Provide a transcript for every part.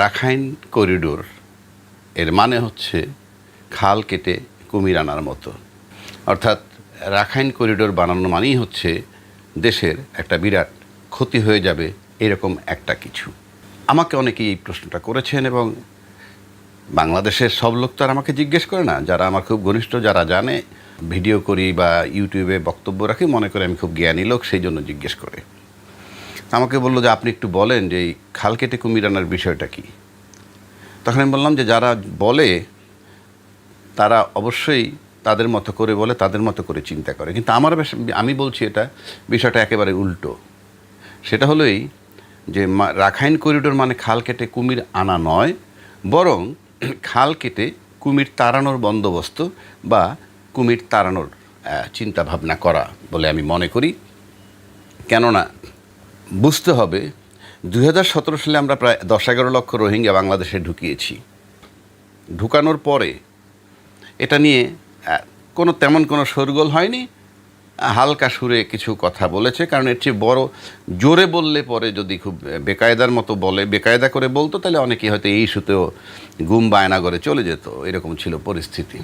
Rakhine corridor, এর মানে হচ্ছে খাল কেটে কুমির আনার মতো। অর্থাৎ রাখাইন করিডোর বানানো মানেই হচ্ছে দেশের একটা বিরাট ক্ষতি হয়ে যাবে এরকম একটা কিছু। আমাকে অনেকেই এই প্রশ্নটা করেছেন এবং বাংলাদেশের সব লোক তো আর আমাকে জিজ্ঞেস করে না। যারা আমার খুব ঘনিষ্ঠ, যারা জানে, ভিডিও করি বা ইউটিউবে বক্তব্য রাখি, মনে করে আমি খুব জ্ঞানী লোক, সেই জন্য জিজ্ঞেস করে। আমাকে বলল যে আপনি একটু বলেন যে এই খাল কেটে কুমির আনার বিষয়টা কি? তখন আমি বললাম যে যারা বলে তারা অবশ্যই তাদের মতো করে বলে তাদের মতো করে চিন্তা করে। কিন্তু আমার আমি বলছি এটা বিষয়টা একেবারে উল্টো। সেটা হলোই যে রাখাইন করিডোর মানে খাল কেটে কুমির আনা নয় বরং খাল কেটে কুমির তাড়ানোর বন্দোবস্ত বা কুমির তাড়ানোর আহ, চিন্তা ভাবনা করা বলে আমি মনে করি। কেননা বুঝতে হবে দু হাজার সতেরো সালে আমরা প্রায় দশ এগারো লক্ষ রোহিঙ্গা বাংলাদেশে ঢুকিয়েছি। ঢুকানোর পরে এটা নিয়ে কোনো তেমন কোনো শোরগোল হয়নি। হালকা সুরে কিছু কথা বলেছে, কারণ এর চেয়ে বড় জোরে বললে পরে যদি খুব বেকায়দার মতো বলে, বেকায়দা করে বলতো, তাহলে অনেকেই হয়তো এই ইস্যুতেও গুম বায়না করে চলে যেত। এরকম ছিল পরিস্থিতি।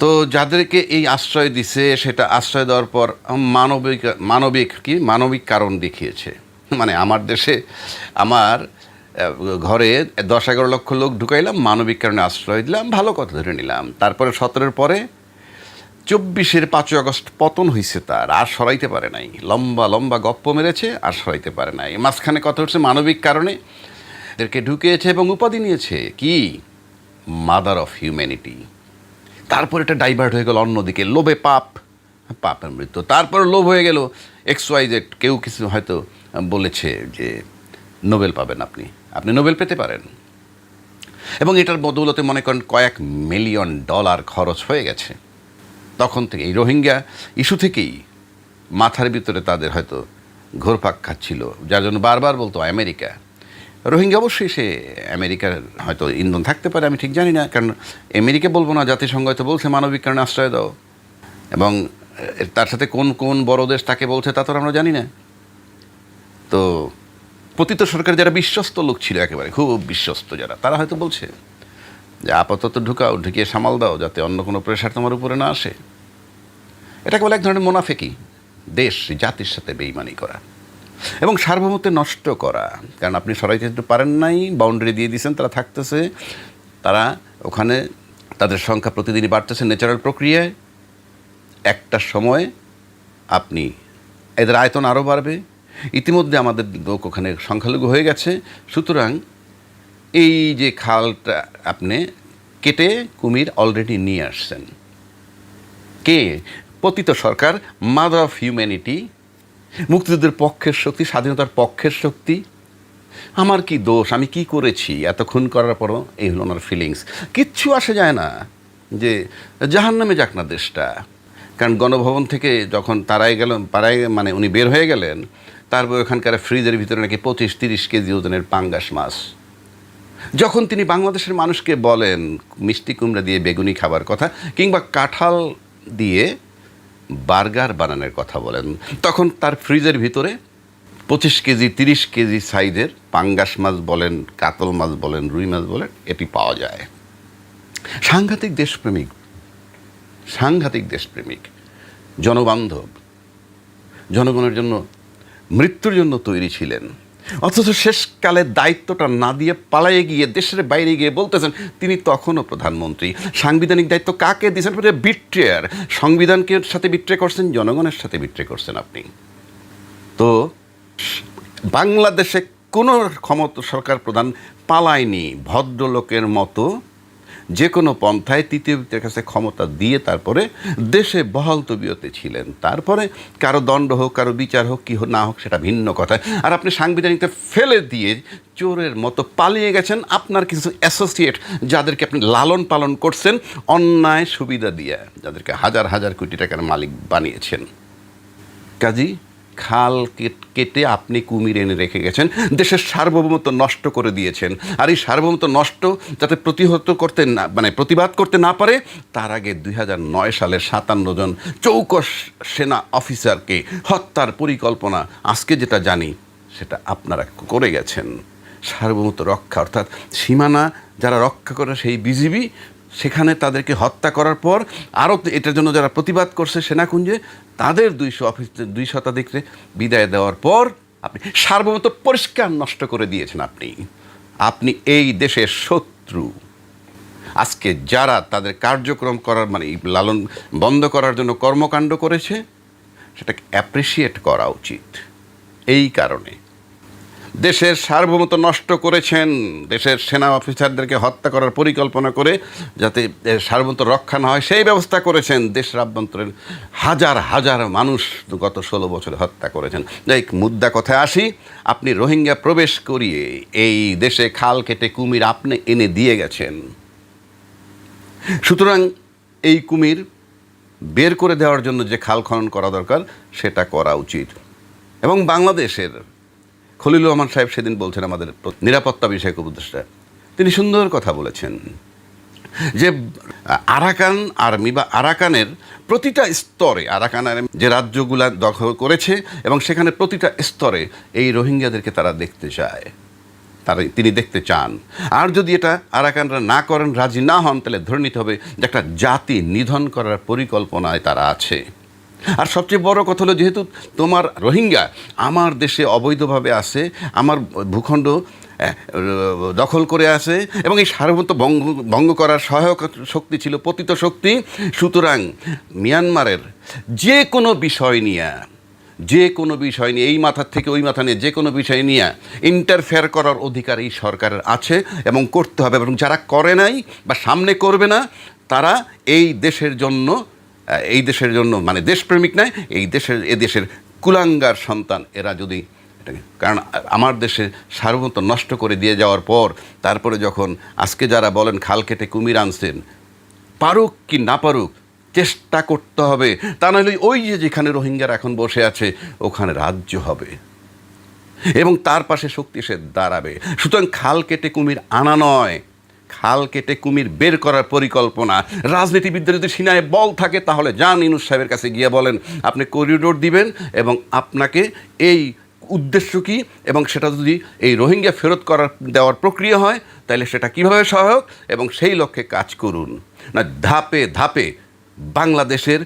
তো যাদেরকে এই আশ্রয় দিছে, সেটা আশ্রয় দেওয়ার পর মানবিক মানবিক কি? মানবিক কারণ দেখিয়েছে। মানে আমার দেশে, আমার ঘরে দশ এগারো লক্ষ লোক ঢুকাইলাম, মানবিক কারণে আশ্রয় দিলাম, ভালো কথা ধরে নিলাম। তারপরে সতেরোর পরে চব্বিশের পাঁচই আগস্ট পতন হয়েছে তার, আর সরাইতে পারে নাই। লম্বা লম্বা গপ্প মেরেছে, আর সরাইতে পারে নাই। মাঝখানে কথা হচ্ছে মানবিক কারণে এদেরকে ঢুকিয়েছে এবং উপাধি নিয়েছে কি? মাদার অফ হিউম্যানিটি তারপর এটা ডাইভার্ট হয়ে গেল অন্যদিকে। লোভে পাপ। পাপের মৃত্যু। তারপর লোভ হয়ে গেল। এক্স ওয়াই জেড কেউ কিছু হয়তো বলেছে যে নোবেল পাবেন আপনি। আপনি নোবেল পেতে পারেন। এবং এটার বদৌলতে মনে করেন কয়েক মিলিয়ন ডলার খরচ হয়ে গেছে। তখন থেকে এই রোহিঙ্গা ইস্যু থেকেই মাথার ভিতরে তাদের হয়তো ঘোরপাক খাচ্ছিল। যার জন্য বারবার বলতো, আমেরিকা রোহিঙ্গা অবশ্যই সে আমেরিকার হয়তো ইন্ধন থাকতে পারে, আমি ঠিক জানি না। কারণ আমেরিকা বলব না, জাতিসংঘ হয়তো বলছে মানবিক কারণে আশ্রয় দাও। এবং তার সাথে কোন কোন বড় দেশ তাকে বলছে তা তো আমরা জানি না। তো পতিত সরকার যারা বিশ্বস্ত লোক ছিল একেবারে, খুব বিশ্বস্ত যারা, তারা হয়তো বলছে যে আপাতত ঢুকাও, ঢুকিয়ে সামাল দাও, যাতে অন্য কোনো প্রেশার তোমার উপরে না আসে। এটাকে বলে এক ধরনের মোনাফেকি, দেশ, জাতির সাথে বেইমানি করা। এবং সার্বভৌমত্ব নষ্ট করা। কারণ আপনি সরাইতে পারেন নাই বাউন্ডারি দিয়ে দিয়েছেন, তারা থাকতেছে, তারা ওখানে তাদের সংখ্যা প্রতিদিনই বাড়তেছে ন্যাচারাল প্রক্রিয়ায়। একটা সময় আপনি, এদের আয়তন আরও বাড়বে। ইতিমধ্যে আমাদের লোক ওখানে সংখ্যালঘু হয়ে গেছে। সুতরাং এই যে খালটা আপনি কেটে কুমির অলরেডি নিয়ে আসছেন। কে? পতিত সরকার মাদার অফ হিউম্যানিটি মুক্তিযুদ্ধের পক্ষের শক্তি, স্বাধীনতার পক্ষের শক্তি। আমার কি দোষ? আমি কি করেছি? এত খুন করার পরও এই হলো ওনার ফিলিংস কিচ্ছু আসে যায় না যে জাহান নামে যাক না দেশটা। কারণ গণভবন থেকে যখন তারাই গেল, পাড়ায় মানে উনি বের হয়ে গেলেন, তারপর ওখানকার ফ্রিজের ভিতরে নাকি পঁচিশ তিরিশ কেজি ওজনের পাঙ্গাস মাছ। যখন তিনি বাংলাদেশের মানুষকে বলেন, মিষ্টি কুমড়া দিয়ে বেগুনি খাবার কথা কিংবা কাঁঠাল দিয়ে বার্গার বানানোর কথা বলেন। তখন তার ফ্রিজের ভিতরে পঁচিশ কেজি, তিরিশ কেজি সাইজের পাঙ্গাস মাছ বলেন, কাতল মাছ বলেন, রুই মাছ বলেন, এটি পাওয়া যায়। সাংঘাতিক দেশপ্রেমিক সাংঘাতিক দেশপ্রেমিক, জনবান্ধব, জনগণের জন্য, মৃত্যুর জন্য তৈরি ছিলেন। অথচ শেষকালে দায়িত্বটা না দিয়ে পালাইয়ে গিয়ে দেশের বাইরে গিয়ে বলতেছেন, তিনি তখনও প্রধানমন্ত্রী। সাংবিধানিক দায়িত্ব কাকে দিয়েছেন? বিট্রেয়ার। সংবিধানকে সাথে বিট্রে করছেন, জনগণের সাথে বিট্রে করছেন আপনি। তো বাংলাদেশে কোনো ক্ষমতা সরকার প্রধান পালায়নি, ভদ্রলোকের মতো। যে কোনো পন্থায় তৃতীয় কাছে ক্ষমতা দিয়ে তারপরে দেশে বহাল তবিয়তে ছিলেন। তারপরে কারও দণ্ড হোক, কারও বিচার হোক, কি না হোক, সেটা ভিন্ন কথা। আর আপনি সাংবিধানিকটা ফেলে দিয়ে চোরের মতো পালিয়ে গেছেন। আপনার কিছু অ্যাসোসিয়েট যাদেরকে আপনি লালন পালন করছেন, অন্যায় সুবিধা দিয়ে, যাদেরকে হাজার হাজার কোটি টাকার মালিক বানিয়েছেন। কাজী খাল কেটে আপনি কুমির এনে রেখে গেছেন। দেশের সার্বভৌমত্ব নষ্ট করে দিয়েছেন। আর এই সার্বভৌমত্ব নষ্ট যাতে প্রতিহত করতে না মানে প্রতিবাদ করতে না পারে, তার আগে দুই নয় সালে সাতান্ন জন চৌকস সেনা অফিসারকে হত্যার পরিকল্পনা, আজকে যেটা জানি, সেটা আপনারা করে গেছেন। সার্বভৌমত্ব রক্ষা, অর্থাৎ সীমানা যারা রক্ষা করে সেই বিজিবি, সেখানে তাদেরকে হত্যা করার পর আরও এটার জন্য যারা প্রতিবাদ করছে সেনাকুঞ্জে, তাদের দুইশো অফিস, দুই শতাধিকরে বিদায় দেওয়ার পর আপনি সার্বভৌমত্ব পরিষ্কার নষ্ট করে দিয়েছেন আপনি। আপনি এই দেশের শত্রু। আজকে যারা তাদের কার্যক্রম করার মানে লালন বন্ধ করার জন্য কর্মকাণ্ড করেছে, সেটাকে অ্যাপ্রিসিয়েট করা উচিত। এই কারণে দেশের সার্বভৌমত্ব নষ্ট করেছেন। দেশের সেনা অফিসারদেরকে হত্যা করার পরিকল্পনা করে যাতে সার্বভৌমত্ব রক্ষা না হয়, সেই ব্যবস্থা করেছেন দেশের আভ্যন্তরের হাজার হাজার মানুষ গত ষোলো বছরে হত্যা করেছেন। যাই মুদ্রা কথায় আসি, আপনি রোহিঙ্গা প্রবেশ করিয়ে এই দেশে খাল কেটে কুমির আপনি এনে দিয়ে গেছেন। সুতরাং এই কুমির বের করে দেওয়ার জন্য যে খাল খনন করা দরকার, সেটা করা উচিত। এবং বাংলাদেশের খলিলুর রহমান সাহেব সেদিন বলছেন আমাদের নিরাপত্তা বিষয়ক উপদেষ্টা। তিনি সুন্দর কথা বলেছেন যে, আরাকান আর্মি বা আরাকানের প্রতিটা স্তরে, আরাকান আর্মি যে রাজ্যগুলা দখল করেছে এবং সেখানে প্রতিটা স্তরে এই রোহিঙ্গাদেরকে তারা দেখতে চায়। তারা তিনি দেখতে চান। আর যদি এটা আরাকানরা না করেন, রাজি না হন, তাহলে ধরে নিতে হবে যে একটা জাতি নিধন করার পরিকল্পনায় তারা আছে। আর সবচেয়ে বড় কথা হলো যেহেতু তোমার রোহিঙ্গা আমার দেশে অবৈধভাবে আছে, আমার ভূখণ্ড দখল করে আছে এবং এই সার্বভৌমত্ব ভঙ্গ ভঙ্গ করার সহায়ক শক্তি ছিল পতিত শক্তি। সুতরাং মিয়ানমারের যে কোনো বিষয় নিয়ে যে কোনো বিষয় নিয়ে, এই মাথার থেকে ওই মাথা নিয়ে যে কোনো বিষয় নিয়ে ইন্টারফেয়ার করার অধিকার এই সরকারের আছে এবং করতে হবে এবং যারা করে নাই বা সামনে করবে না, তারা এই দেশের জন্য এই দেশের জন্য মানে দেশপ্রেমিক নয়, এই দেশের, এ দেশের কুলাঙ্গার সন্তান এরা যদি কারণ আমার দেশে সার্বভৌমত্ব নষ্ট করে দিয়ে যাওয়ার পর, তারপরে যখন আজকে যারা বলেন খাল কেটে কুমির আনছেন, পারুক কি না পারুক, চেষ্টা করতে হবে, তা নাহলে ওই যে যেখানে রোহিঙ্গারা এখন বসে আছে, ওখানে রাজ্য হবে। এবং তার পাশে শক্তি সে দাঁড়াবে। সুতরাং খাল কেটে কুমির আনা নয়। খাল কেটে কুমির বের করার পরিকল্পনা। রাজনীতিবিদদের যদি সিনায় বল থাকে, তাহলে যান ইনুস সাহেবের কাছে গিয়ে বলেন, আপনি করিডোর দিবেন এবং আপনাকে এই উদ্দেশ্য কি? এবং সেটা যদি এই রোহিঙ্গা ফেরত করার, দেওয়ার প্রক্রিয়া হয়, তাহলে সেটা কীভাবে সহায়ক? এবং সেই লক্ষ্যে কাজ করুন। না, ধাপে ধাপে বাংলাদেশের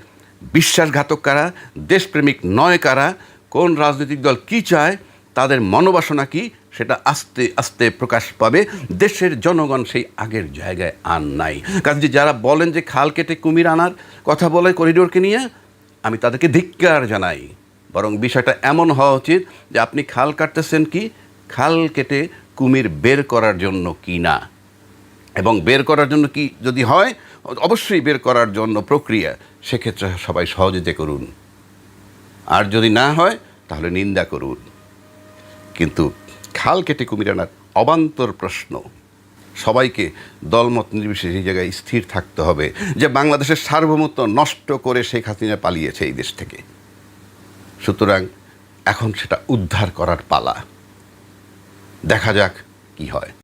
বিশ্বাসঘাতক কারা, দেশপ্রেমিক নয় কারা, কোন রাজনৈতিক দল কি চায় তাদের মনোবাসনা কি সেটা আস্তে আস্তে প্রকাশ পাবে। দেশের জনগণ সেই আগের জায়গায় আন নাই। কাজে যারা বলেন যে খাল কেটে কুমির আনার কথা বলে করিডোরকে নিয়ে, আমি তাদেরকে ধিক্কার জানাই। বরং বিষয়টা এমন হওয়া উচিত যে আপনি খাল কাটতেছেন কি? খাল কেটে কুমির বের করার জন্য কি না? এবং বের করার জন্য কি যদি হয়, অবশ্যই বের করার জন্য প্রক্রিয়া। সেক্ষেত্রে সবাই সহযোগিতা করুন। আর যদি না হয়, তাহলে নিন্দা করুন। কিন্তু খাল কেটে কুমির আনার অবান্তর প্রশ্ন। সবাইকে দলমত নির্বিশেষে এই জায়গায় স্থির থাকতে হবে যে বাংলাদেশের সার্বভৌমত্ব নষ্ট করে শেখ হাসিনা পালিয়েছে এই দেশ থেকে। সুতরাং এখন সেটা উদ্ধার করার পালা। দেখা যাক কি হয়।